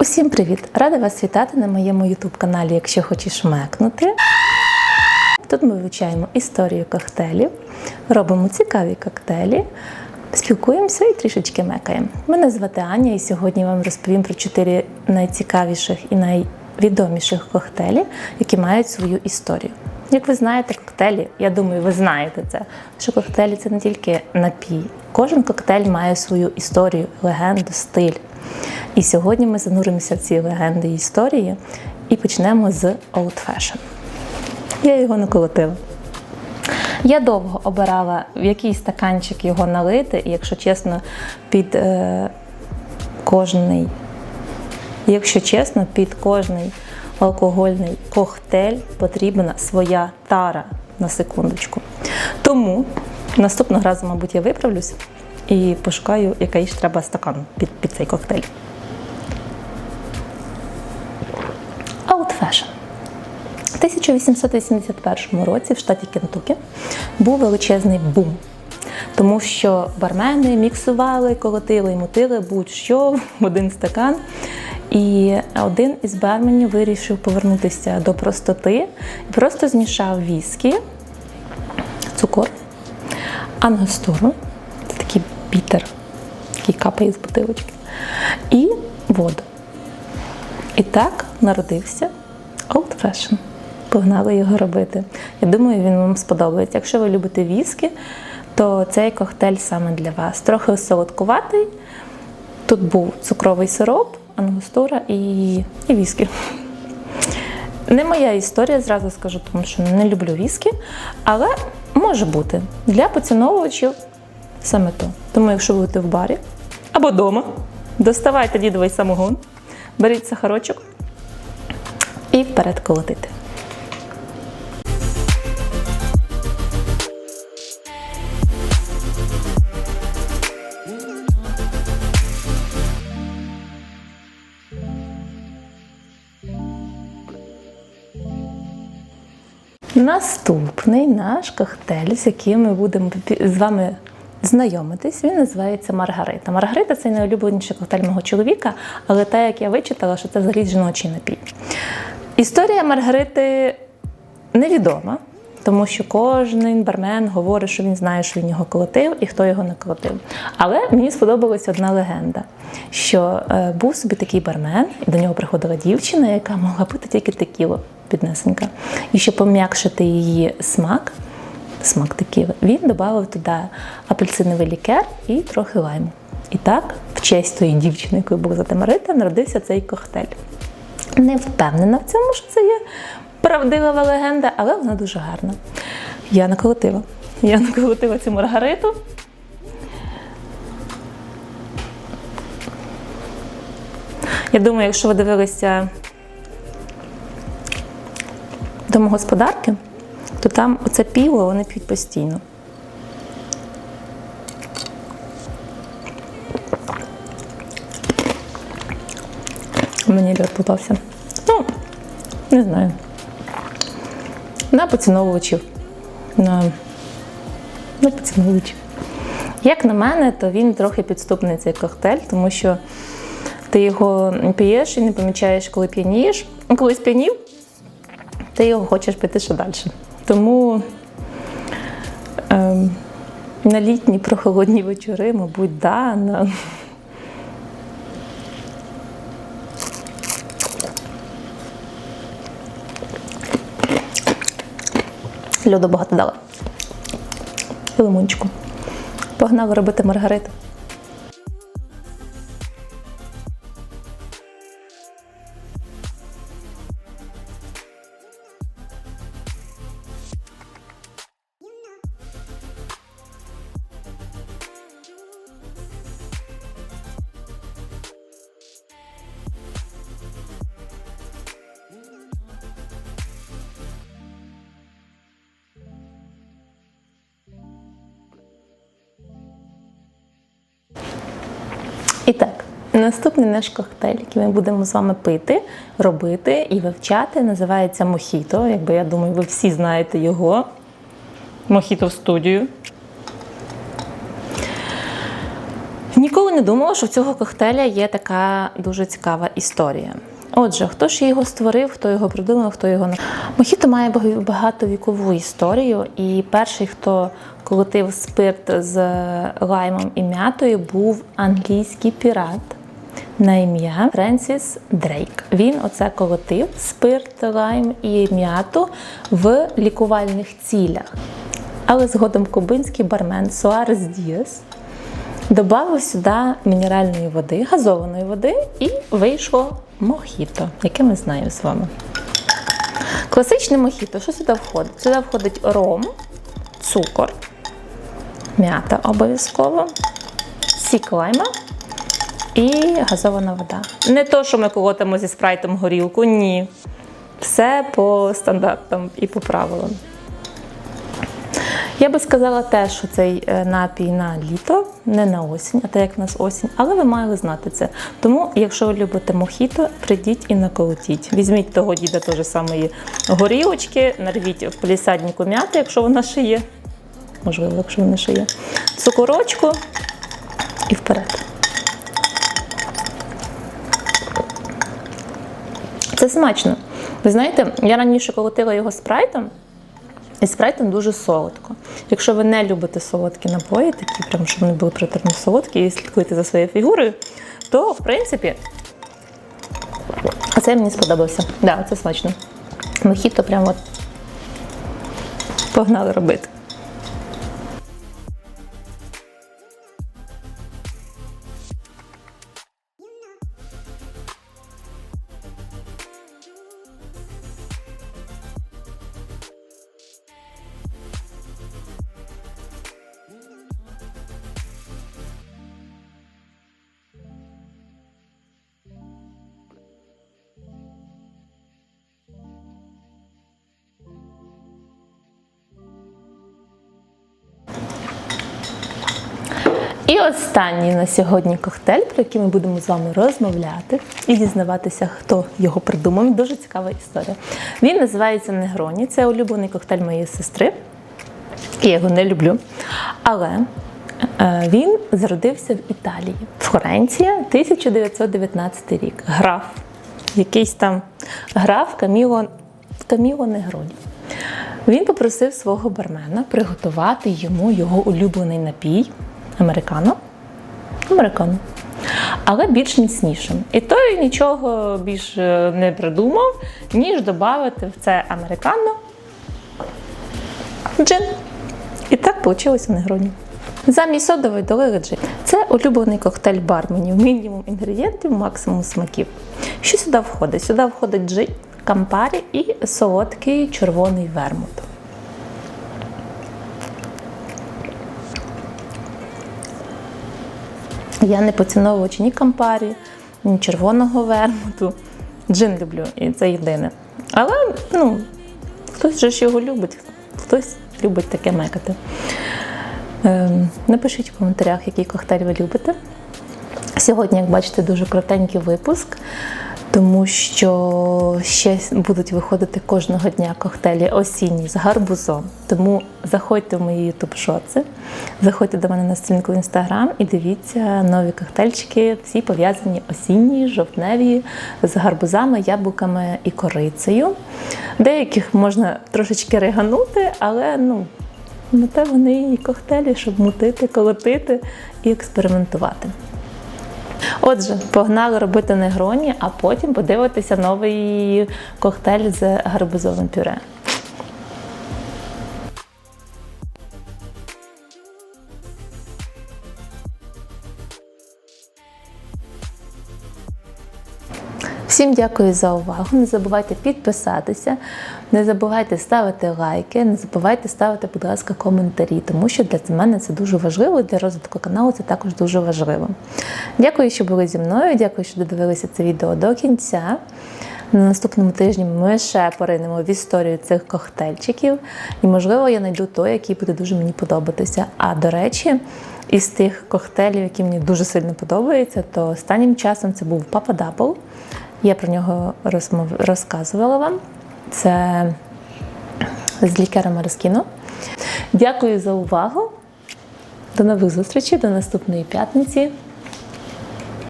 Усім привіт! Рада вас вітати на моєму youtube каналі Якщо хочеш мекнути. Тут ми вивчаємо історію коктейлів, робимо цікаві коктейлі, спілкуємося і трішечки мекаємо. Мене звати Аня, і сьогодні вам розповім про чотири найцікавіших і найвідоміших коктейлі, які мають свою історію. Як ви знаєте, коктейлі, я думаю, ви знаєте це, що коктейлі це не тільки напій. Кожен коктейль має свою історію, легенду, стиль. І сьогодні ми зануримося в ці легенди і історії і почнемо з Old Fashion. Я його наколотила. Я довго обирала, в який стаканчик його налити, і якщо чесно, під е, кожний, якщо чесно, під кожний алкогольний коктейль потрібна своя тара на секундочку. Тому наступного разу, мабуть, я виправлюсь і пошукаю, який ж треба стакан під, під цей коктейль. Old Fashion. У 1881 році в штаті Кентукі був величезний бум, тому що бармени міксували, колотили і мутили будь-що в один стакан. І один із барменів вирішив повернутися до простоти і просто змішав віскі, цукор, такий бітер, який капає з бутилочки, і воду. І так народився Old Fashion. Погнали його робити. Я думаю, він вам сподобається. Якщо ви любите віскі, то цей коктейль саме для вас. Трохи солодкуватий. Тут був цукровий сироп, ангустура і, і віскі. Не моя історія, зразу скажу, тому що не люблю віскі, але може бути для поціновувачів саме то. Тому, якщо будете в барі або вдома, доставайте дідовий самогон, беріть сахарочок і вперед колотити. Наступний наш коктейль, з яким ми будемо з вами знайомитись, він називається Маргарита. Маргарита це найулюбленіший коктейль мого чоловіка, але те, як я вичитала, що це взагалі жіночий напій. Історія Маргарити невідома, тому що кожен бармен говорить, що він знає, що він його колотив і хто його не колотив. Але мені сподобалась одна легенда, що е, був собі такий бармен, і до нього приходила дівчина, яка могла пити тільки текілу піднесенька. І щоб пом'якшити її смак, смак текіли, він додав туди апельсиновий лікер і трохи лайму. І так, в честь тої дівчини, якою був звати Марита, народився цей коктейль. Не впевнена в цьому, що це є правдива легенда, але вона дуже гарна. Я наколотила. Я наколотила цю маргариту. Я думаю, якщо ви дивилися домогосподарки, то там оце піво вони п'ють постійно. Мені льод попався. Ну, не знаю. На поціновувачів. На, на поціновувачів. Як на мене, то він трохи підступний цей коктейль, тому що ти його п'єш і не помічаєш, коли п'янієш. А Коли сп'янів, ти його хочеш пити ще далі. Тому ем, на літні прохолодні вечори, мабуть, да, на, Льоду багато дала. Лимончику. Погнали робити маргариту. Наступний наш коктейль, який ми будемо з вами пити, робити і вивчати, називається Мохіто. Якби я думаю, ви всі знаєте його. Мохіто в студію. Ніколи не думала, що в цього коктейля є така дуже цікава історія. Отже, хто ж його створив, хто його придумав, хто його на Мохіто має бага- багатовікову історію, і перший, хто колотив спирт з лаймом і м'ятою, був англійський пірат на ім'я Френсіс Дрейк. Він оце колотив спирт, лайм і м'яту в лікувальних цілях. Але згодом кубинський бармен Суарес Діас Добавив сюди мінеральної води, газованої води, і вийшло мохіто, яке ми знаємо з вами. Класичне мохіто, що сюди входить? Сюди входить ром, цукор, м'ята обов'язково, сік лайма і газована вода. Не то, що ми колотимо зі спрайтом горілку, ні. Все по стандартам і по правилам. Я би сказала те, що цей е, напій на літо, не на осінь, а так як в нас осінь, але ви мали знати це. Тому, якщо ви любите мохіто, прийдіть і наколотіть. Візьміть того діда теж самої горілочки, нарвіть в полісаднику м'яти, якщо вона ще є. Можливо, якщо вона ще є. Цукорочку і вперед. Це смачно. Ви знаєте, я раніше колотила його спрайтом. І спрайтом дуже солодко. Якщо ви не любите солодкі напої, такі прям, щоб вони були приторно солодкі і слідкуєте за своєю фігурою, то в принципі оце мені сподобався. Да, це смачно. Мохіто прям от погнали робити. І останній на сьогодні коктейль, про який ми будемо з вами розмовляти і дізнаватися, хто його придумав. Дуже цікава історія. Він називається Негроні. Це улюблений коктейль моєї сестри. Я його не люблю. Але е, він зародився в Італії, Флоренція, 1919 рік. Граф, якийсь там граф Каміло, Каміло Негроні. Він попросив свого бармена приготувати йому його улюблений напій американо. Американо. Але більш міцнішим. І той нічого більш е, не придумав, ніж додати в це американо джин. І так вийшло в негроні. Замість содової долили джин. Це улюблений коктейль барменів. Мінімум інгредієнтів, максимум смаків. Що сюди входить? Сюди входить джин, кампарі і солодкий червоний вермут. Я не поціновувач ні кампарі, ні червоного вермуту. Джин люблю, і це єдине. Але ну, хтось же ж його любить, хтось любить таке мекати. Ем, напишіть в коментарях, який коктейль ви любите. Сьогодні, як бачите, дуже коротенький випуск, тому що ще будуть виходити кожного дня коктейлі осінні з гарбузом. Тому заходьте в мої ютуб шоци, заходьте до мене на сторінку в інстаграм і дивіться нові коктейльчики, всі пов'язані осінні, жовтневі, з гарбузами, яблуками і корицею. Деяких можна трошечки риганути, але ну. На те вони і коктейлі, щоб мутити, колотити і експериментувати. Отже, погнали робити негроні, а потім подивитися новий коктейль з гарбузовим пюре. Всім дякую за увагу. Не забувайте підписатися, не забувайте ставити лайки, не забувайте ставити, будь ласка, коментарі, тому що для мене це дуже важливо, для розвитку каналу це також дуже важливо. Дякую, що були зі мною. Дякую, що додивилися це відео до кінця. На наступному тижні ми ще поринемо в історію цих коктейльчиків, і, можливо, я знайду той, який буде дуже мені подобатися. А до речі, із тих коктейлів, які мені дуже сильно подобаються, то останнім часом це був Папа Дабл. Я про нього розмов... розказувала вам. Це з лікарем Мараскіно. Дякую за увагу. До нових зустрічей, до наступної п'ятниці.